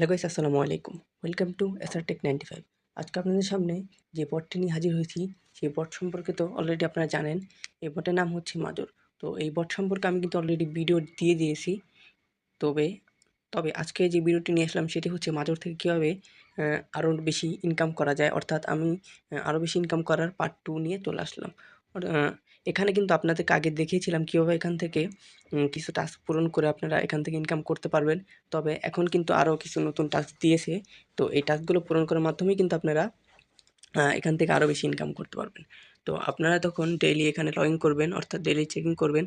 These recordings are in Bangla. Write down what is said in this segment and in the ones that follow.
হ্যালো গাইস, আসসালামু আলাইকুম। Welcome to SR tech ninety five আজকে আপনাদের সামনে যে বটটি নিয়ে হাজির হয়েছি, সেই বট সম্পর্কে তো অলরেডি আপনারা জানেন। এই বটের নাম হচ্ছে মাজর তো এই বট সম্পর্কে আমি কিন্তু অলরেডি ভিডিও দিয়ে দিয়েছি। তবে তবে আজকে যে ভিডিওটি নিয়ে আসলাম, সেটি হচ্ছে মাজর থেকে কীভাবে আরও বেশি ইনকাম করা যায়। অর্থাৎ আমি আরও বেশি ইনকাম করার পার্ট টু নিয়ে চলে আসলাম। এখানে কিন্তু আপনাদেরকে আগে দেখিয়েছিলাম কীভাবে এখান থেকে কিছু টাস্ক পূরণ করে আপনারা এখান থেকে ইনকাম করতে পারবেন। তবে এখন কিন্তু আরও কিছু নতুন টাস্ক দিয়েছে। তো এই টাস্কগুলো পূরণ করার মাধ্যমেই কিন্তু আপনারা এখান থেকে আরও বেশি ইনকাম করতে পারবেন। তো আপনারা তখন ডেইলি এখানে লগ করবেন, অর্থাৎ ডেইলি চেকিং করবেন।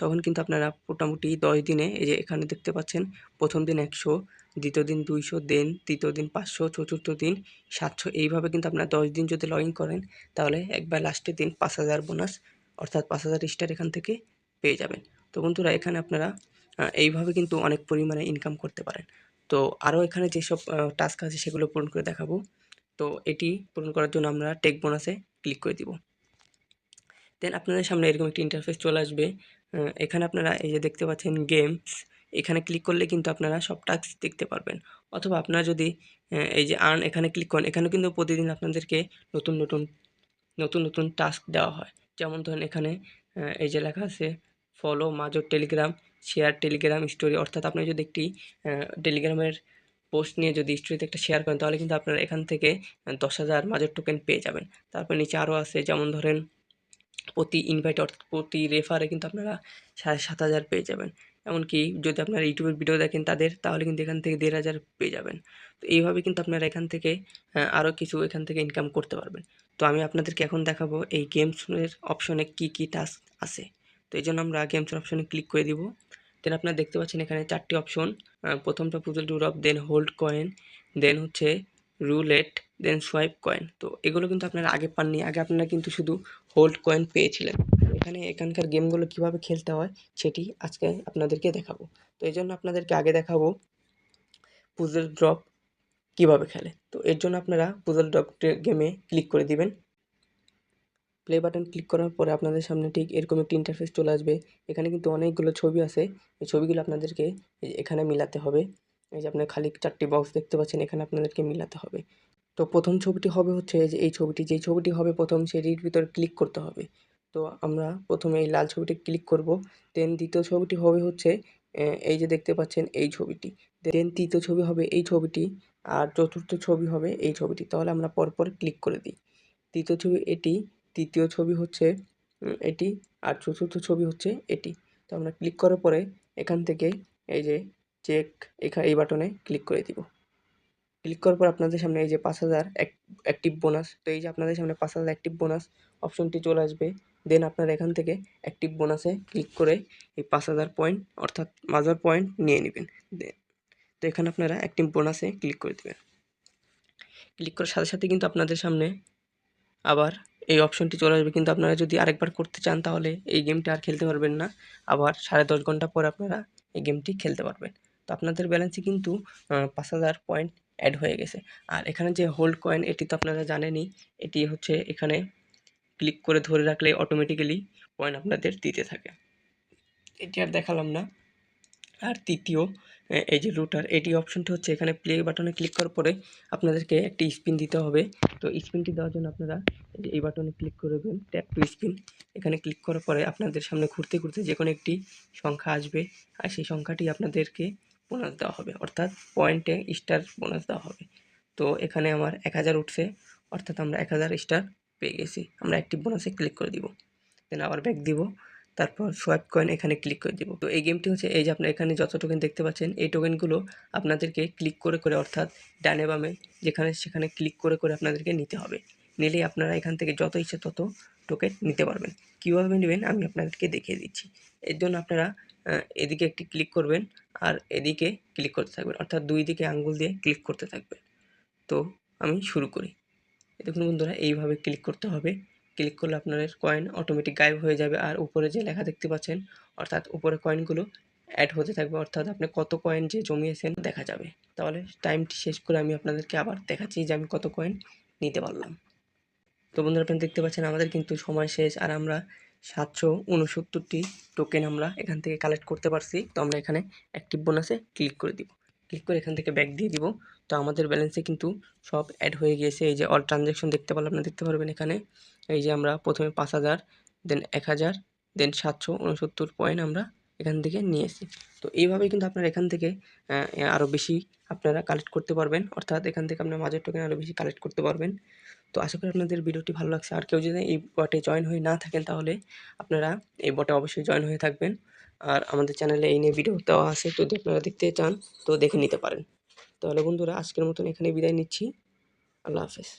তখন কিন্তু আপনারা মোটামুটি দশ দিনে এই যে এখানে দেখতে পাচ্ছেন, প্রথম দিন একশো দ্বিতীয় দিন দুইশো, দেন তৃতীয় দিন পাঁচশো, চতুর্থ দিন সাতশো। এইভাবে কিন্তু আপনারা দশ দিন যদি লগ ইন করেন, তাহলে একবার লাস্টের দিন পাঁচ হাজার বোনাস অর্থাৎ পাঁচ হাজার স্টার এখান থেকে পেয়ে যাবেন। তো বন্ধুরা, এখানে আপনারা এইভাবে কিন্তু অনেক পরিমাণে ইনকাম করতে পারেন। তো আরও এখানে যেসব টাস্ক আছে সেগুলো পূরণ করে দেখাবো। তো এটি পূরণ করার জন্য আমরা টেক বোনাসে ক্লিক করে দিব। দেন আপনাদের সামনে এরকম একটি ইন্টারফেস চলে আসবে। এখানে আপনারা এই যে দেখতে পাচ্ছেন গেমস এখানে ক্লিক করলে কিন্তু আপনারা সব টাস্ক দেখতে পারবেন। অথবা আপনারা যদি এই যে আর্ন এখানে ক্লিক করেন এখানে কিন্তু প্রতিদিন আপনাদেরকে নতুন নতুন নতুন নতুন টাস্ক দেওয়া হয়। যেমন ধরেন এখানে এই যে লেখা আছে ফলো মাজর টেলিগ্রাম শেয়ার টেলিগ্রাম স্টোরি অর্থাৎ আপনি যদি একটি টেলিগ্রামের পোস্ট নিয়ে যদি স্টোরিতে একটা শেয়ার করেন, তাহলে কিন্তু আপনারা এখান থেকে দশ হাজার মাজর টোকেন পেয়ে যাবেন। তারপর নিচে আরও আছে, যেমন ধরেন, প্রতি ইনভাইট অর্থাৎ প্রতি রেফারে কিন্তু আপনারা সাড়ে সাত হাজার পেয়ে যাবেন। এমনকি যদি আপনারা ইউটিউবের ভিডিও দেখেন তাদের, তাহলে কিন্তু এখান থেকে দেড় হাজার পেয়ে যাবেন। তো এইভাবে কিন্তু আপনারা এখান থেকে আরও কিছু এখান থেকে ইনকাম করতে পারবেন। তো আমি আপনাদেরকে এখন দেখাবো এই গেমসের অপশনে কি কি টাস্ক আছে। তো এই জন্য আমরা গেমসের অপশনে ক্লিক করে দিব। দেন আপনারা দেখতে পাচ্ছেন এখানে চারটি অপশন প্রথমটা পুজল ডুরপ দেন হোল্ড কয়েন দেন হচ্ছে রুলেট দেন সোয়াইপ কয়েন তো এগুলো কিন্তু আপনারা আগে পাননি, আগে আপনারা কিন্তু শুধু হোল্ড কয়েন পেয়েছিলেন। এখানে, এখানকার গেমগুলো কীভাবে খেলতে হয় সেটি আজকে আপনাদেরকে দেখাবো। তো এই জন্য আপনাদেরকে আগে দেখাবো পুজল ড্রপ কীভাবে খেলে। তো এর জন্য আপনারা পুজল ড্রপ গেমে ক্লিক করে দিবেন। প্লে বাটন ক্লিক করার পরে আপনাদের সামনে ঠিক এরকম একটি ইন্টারফেস চলে আসবে। এখানে কিন্তু অনেকগুলো ছবি আছে। এই ছবিগুলো আপনাদেরকে এখানে মিলাতে হবে। এই যে আপনার খালি চারটি বক্স দেখতে পাচ্ছেন, এখানে আপনাদেরকে মিলাতে হবে। তো প্রথম ছবিটি হবে হচ্ছে এই যে এই ছবিটি। যেই ছবিটি হবে প্রথম সেটির ভিতরে ক্লিক করতে হবে। তো আমরা প্রথমে এই লাল ছবিটি ক্লিক করব। দেন দ্বিতীয় ছবিটি হবে হচ্ছে এই যে দেখতে পাচ্ছেন এই ছবিটি। দেন তৃতীয় ছবি হবে এই ছবিটি আর চতুর্থ ছবি হবে এই ছবিটি। তাহলে আমরা পরপর ক্লিক করে দিই। তৃতীয় ছবি এটি, তৃতীয় ছবি হচ্ছে এটি আর চতুর্থ ছবি হচ্ছে এটি। তো আমরা ক্লিক করার পরে এখান থেকে এই যে চেক এখানে এই বাটনে ক্লিক করে দিব। ক্লিক করার পর আপনাদের সামনে এই যে পাঁচ হাজার অ্যাক্টিভ বোনাস তো এই যে আপনাদের সামনে পাঁচ হাজার অ্যাক্টিভ বোনাস অপশনটি চলে আসবে। দেন আপনারা এখান থেকে অ্যাক্টিভ বোনাসে ক্লিক করে এই পাঁচ হাজার পয়েন্ট অর্থাৎ মাজার পয়েন্ট নিয়ে নেবেন। তো এখানে আপনারা অ্যাক্টিভ বোনাসে ক্লিক করে দেবেন। ক্লিক করার সাথে সাথে কিন্তু আপনাদের সামনে আবার এই অপশনটি চলে আসবে। কিন্তু আপনারা যদি আরেকবার করতে চান তাহলে এই গেমটা আর খেলতে পারবেন না। আবার সাড়ে দশ ঘণ্টা পর আপনারা এই গেমটি খেলতে পারবেন। তো আপনাদের ব্যালেন্সে কিন্তু পাঁচ হাজার পয়েন্ট অ্যাড হয়ে গেছে। আর এখানে যে হোল্ড কয়েন এটি তো আপনারা জানেনই, এটি হচ্ছে এখানে ক্লিক করে ধরে রাখলে অটোমেটিক্যালি পয়েন্ট আপনাদের দিতে থাকে। এটি আর দেখালাম না। আর তৃতীয় এই যে রুটার এটি অপশনটি হচ্ছে এখানে প্লে বাটনে ক্লিক করার পরে আপনাদেরকে একটি স্পিন দিতে হবে। তো স্পিনটি দেওয়ার জন্য আপনারা এই বাটনে ক্লিক করবেন ট্যাপ টু স্পিন এখানে ক্লিক করার পরে আপনাদের সামনে ঘুরতে ঘুরতে যে কোনো একটি সংখ্যা আসবে। আর সেই সংখ্যাটি আপনাদেরকে বোনাস দেওয়া হবে। অর্থাৎ পয়েন্টে স্টার বোনাস দেওয়া হবে। তো এখানে আমার এক হাজার উঠছে। অর্থাৎ আমরা এক হাজার স্টার পেয়ে গেছি। আমরা অ্যাক্টিভ বোনাসে ক্লিক করে দিব। দেন আবার ব্যাক দিব। তারপর সোয়াইপ কয়েন এখানে ক্লিক করে দিব। তো এই গেমটি হচ্ছে এই যে আপনার এখানে যত টোকেন দেখতে পাচ্ছেন, এই টোকেনগুলো আপনাদেরকে ক্লিক করে করে অর্থাৎ ডানে বামে যেখানে সেখানে ক্লিক করে করে আপনাদেরকে নিতে হবে। নিলেই আপনারা এখান থেকে যত ইচ্ছে তত টোকেন নিতে পারবেন। কীভাবে নেবেন আমি আপনাদেরকে দেখিয়ে দিচ্ছি। এর জন্য আপনারা এদিকে একটি ক্লিক করবেন আর এদিকে ক্লিক করতে থাকবেন। অর্থাৎ দুই দিকে আঙ্গুল দিয়ে ক্লিক করতে থাকবেন। তো আমি শুরু করি। দেখুন বন্ধুরা, এইভাবে ক্লিক করতে হবে। ক্লিক করলে আপনাদের কয়েন অটোমেটিক গায়েব হয়ে যাবে। আর উপরে যে লেখা দেখতে পাচ্ছেন, অর্থাৎ উপরে কয়েনগুলো অ্যাড হতে থাকবে, অর্থাৎ আপনি কত কয়েন যে জমিয়েছেন দেখা যাবে। তাহলে টাইমটি শেষ করে আমি আপনাদেরকে আবার দেখাচ্ছি যে আমি কত কয়েন নিতে পারলাম। তো বন্ধুরা আপনি দেখতে পাচ্ছেন আমাদের কিন্তু সময় শেষ, আর আমরা সাতশো উনসত্তরটি টোকেন আমরা এখান থেকে কালেক্ট করতে পারছি। তো আমরা এখানে অ্যাক্টিভ বোনাসে ক্লিক করে দিব। ক্লিক করে এখান থেকে ব্যাক দিয়ে দিব। তো আমাদের ব্যালেন্সে কিন্তু সব অ্যাড হয়ে গিয়েছে। এই যে অল ট্রানজ্যাকশন দেখতে পারলে আপনারা দেখতে পারবেন এখানে। এই যে আমরা প্রথমে পাঁচ হাজার দেন এক হাজার দেন সাতশো উনসত্তর পয়েন্ট আমরা এখান থেকে নিয়েছি তো এইভাবেই কিন্তু আপনারা এখান থেকে আরও বেশি আপনারা কালেক্ট করতে পারবেন। অর্থাৎ এখান থেকে আপনার মাঝের টোকেন আরও বেশি কালেক্ট করতে পারবেন। তো আশা করি আপনাদের ভিডিওটি ভালো লাগছে। আর কেউ যদি এই বটে জয়েন হয়ে না থাকেন তাহলে আপনারা এই বটে অবশ্যই জয়েন হয়ে থাকবেন। আর আমাদের চ্যানেলে এই নিয়ে ভিডিও দেওয়া আছে। যদি আপনারা দেখতে চান, তো দেখে নিতে পারেন। তাহলে বন্ধুরা আজকের মতন এখানে বিদায় নিচ্ছি। আল্লাহ হাফেজ।